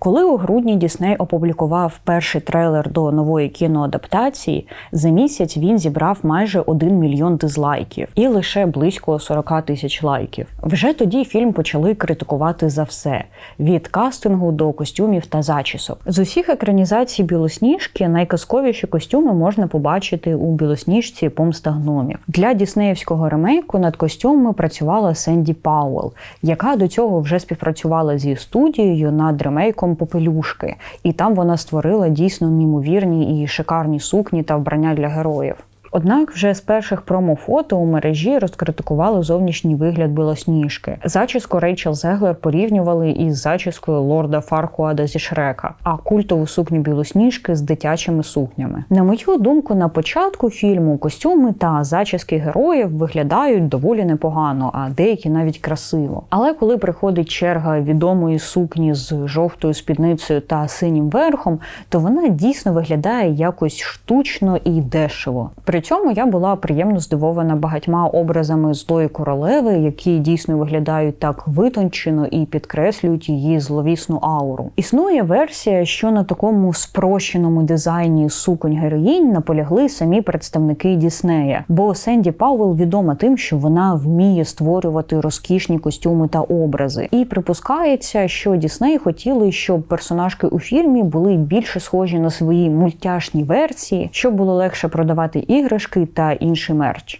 Коли у грудні Дісней опублікував перший трейлер до нової кіноадаптації, за місяць він зібрав майже 1 мільйон дизлайків і лише близько 40 тисяч лайків. Вже тоді фільм почали критикувати за все: від кастингу до костюмів та зачісок. З усіх екранізацій білосніжки найказковіші костюми можна побачити у білосніжці помста гномів. Для діснеївського ремейку над костюмами працювала Сенді Пауэлл, яка до цього вже співпрацювала зі студією над ремейком Попелюшки, і там вона створила дійсно неймовірні і шикарні сукні та вбрання для героїв. Однак вже з перших промофото у мережі розкритикували зовнішній вигляд білосніжки. Зачіску Рейчел Зеглер порівнювали із зачіскою лорда Фаркуада зі Шрека, а культову сукню білосніжки з дитячими сукнями. На мою думку, на початку фільму костюми та зачіски героїв виглядають доволі непогано, а деякі навіть красиво. Але коли приходить черга відомої сукні з жовтою спідницею та синім верхом, то вона дійсно виглядає якось штучно і дешево. При цьому я була приємно здивована багатьма образами злої королеви, які дійсно виглядають так витончено і підкреслюють її зловісну ауру. Існує версія, що на такому спрощеному дизайні суконь героїнь наполягли самі представники Діснея, бо Сенді Пауэлл відома тим, що вона вміє створювати розкішні костюми та образи. І припускається, що Дісней хотіли, щоб персонажки у фільмі були більше схожі на свої мультяшні версії, щоб було легше продавати іграшки та інший мерч.